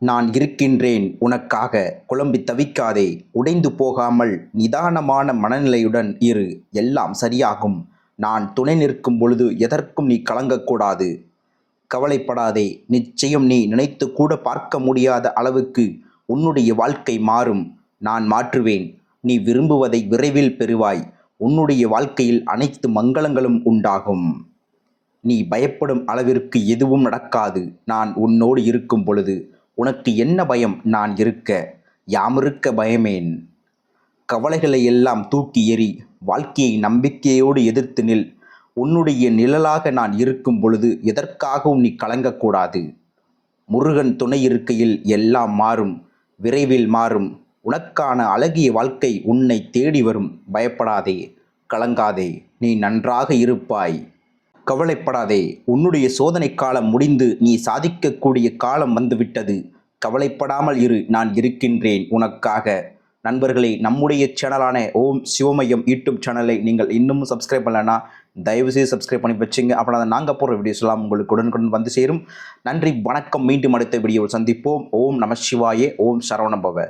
நான் இருக்கின்றேன். உனக்காக குழம்பி தவிக்காதே. உடைந்து போகாமல் நிதானமான மனநிலையுடன் இரு. எல்லாம் சரியாகும். நான் துணை நிற்கும் பொழுது எதற்கும் நீ கலங்கக்கூடாது. கவலைப்படாதே. நிச்சயம் நீ நினைத்து கூட பார்க்க முடியாத அளவுக்கு உன்னுடைய வாழ்க்கை மாறும். நான் மாற்றுவேன். நீ விரும்புவதை விரைவில் பெறுவாய். உன்னுடைய வாழ்க்கையில் அனைத்து மங்களங்களும் உண்டாகும். நீ பயப்படும் அளவிற்கு எதுவும் நடக்காது. நான் உன்னோடு இருக்கும் பொழுது உனக்கு என்ன பயம்? நான் இருக்க. யாமிருக்க பயமேன். கவலைகளை எல்லாம் தூக்கி எறி வாழ்க்கையை நம்பிக்கையோடு எதிர்த்து நில். உன்னுடைய நிழலாக நான் இருக்கும் பொழுது எதற்காகவும் நீ கலங்கக்கூடாது. முருகன் துணை இருக்கையில் எல்லாம் மாறும் விரைவில் மாறும். உனக்கான அழகிய வாழ்க்கை உன்னை தேடி வரும். பயப்படாதே கலங்காதே நீ நன்றாக இருப்பாய். கவலைப்படாதே உன்னுடைய சோதனை காலம் முடிந்து நீ சாதிக்கக்கூடிய காலம் வந்துவிட்டது. கவலைப்படாமல் இரு நான் இருக்கின்றேன் உனக்காக. நண்பர்களே நம்முடைய சேனலான ஓம் சிவமயம் யூடியூப் சேனலை நீங்கள் இன்னமும் சப்ஸ்கிரைப் பண்ணலன்னா தயவுசெய்து சப்ஸ்கிரைப் பண்ணி வச்சுங்க. அப்படின்னா நாங்கள் போகிற வீடியோஸ்லாம் உங்களுக்கு உடனுக்குடன் வந்து சேரும். நன்றி வணக்கம். மீண்டும் அடுத்த வீடியோவில் சந்திப்போம். ஓம் நம சிவாயே ஓம் சரவணபவ